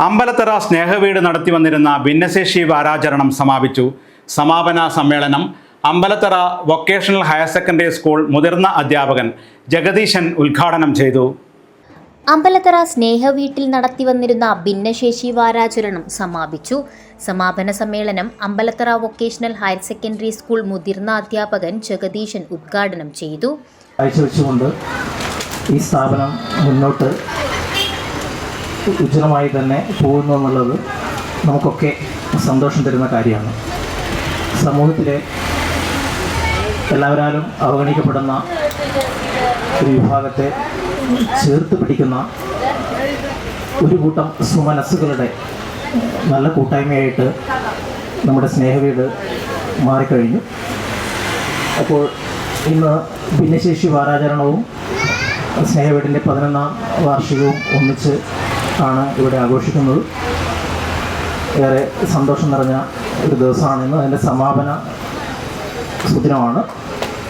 അമ്പലത്തറ സ്നേഹവീട് നടത്തി വന്നിരുന്ന ഭിന്നശേഷി വാരാചരണം സമാപിച്ചു. സമാപന സമ്മേളനം Ambalathara vocational higher secondary school മുതിർന്ന അധ്യാപകൻ ജഗദീശൻ ഉദ്ഘാടനം ചെയ്തു. അമ്പലത്തറ സ്നേഹവീട്ടിൽ നടത്തിവന്നിരുന്ന ഭിന്നശേഷി വാരാചരണം സമാപിച്ചു. സമാപന സമ്മേളനം Ambalathara vocational higher secondary school മുതിർന്ന അധ്യാപകൻ ജഗദീശൻ ഉദ്ഘാടനം ചെയ്തു. ഈ സ്ഥാപനം മുന്നോട്ട് ഉജ്ജ്വലമായി തന്നെ പോകുന്നു എന്നുള്ളത് നമുക്കൊക്കെ സന്തോഷം തരുന്ന കാര്യമാണ്. സമൂഹത്തിലെ എല്ലാവരാലും അവഗണിക്കപ്പെടുന്ന ഒരു വിഭാഗത്തെ ചേർത്ത് പിടിക്കുന്ന ഒരു കൂട്ടം സുമനസ്സുകളുടെ നല്ല കൂട്ടായ്മയായിട്ട് നമ്മുടെ സ്നേഹവീട് മാറിക്കഴിഞ്ഞു. അപ്പോൾ ഇന്ന് ഭിന്നശേഷി വാരാചരണവും സ്നേഹവീടിന്റെ പതിനൊന്നാം വാർഷികവും ഒന്നിച്ച് ആണ് ഇവിടെ ആഘോഷിക്കുന്നത്. ഏറെ സന്തോഷം നിറഞ്ഞ ഒരു ദിവസമാണ് ഇന്ന് അതിന്റെ സമാപന സുദിനമാണ്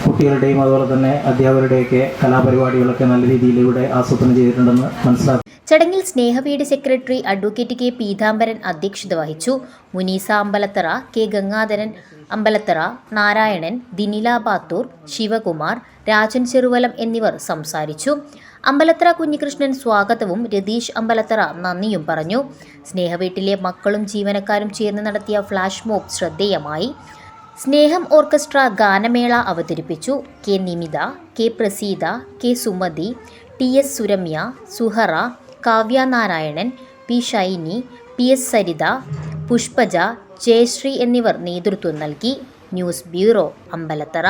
കുട്ടികളുടെയും അതുപോലെ തന്നെ അധ്യാപകരുടെയൊക്കെ കലാപരിപാടികളൊക്കെ നല്ല രീതിയിൽ ഇവിടെ ആസൂത്രണം ചെയ്തിട്ടുണ്ടെന്ന് മനസ്സിലാക്കി ചടങ്ങിൽ Snehaveedu secretary advocate K Peethambaran അധ്യക്ഷത വഹിച്ചു. മുനീസ അമ്പലത്തറ കെ ഗംഗാധരൻ അമ്പലത്തറ നാരായണൻ ദിനില ബാത്തൂർ ശിവകുമാർ രാജൻ ചെറുവലം എന്നിവർ സംസാരിച്ചു. അമ്പലത്തറ കുഞ്ഞികൃഷ്ണൻ സ്വാഗതവും രതീഷ് അമ്പലത്തറ നന്ദിയും പറഞ്ഞു. സ്നേഹവീട്ടിലെ മക്കളും ജീവനക്കാരും ചേർന്ന് നടത്തിയ ഫ്ലാഷ് മോബ് ശ്രദ്ധേയമായി. സ്നേഹം ഓർക്കസ്ട്ര ഗാനമേള അവതരിപ്പിച്ചു. K Nimitha K Praseetha K Sumathi T S Suramya Suhara Kavya Narayanan P Shiny P S Saritha Pushpaja Jayasree എന്നിവർ നേതൃത്വം നൽകി. News bureau Ambalathara.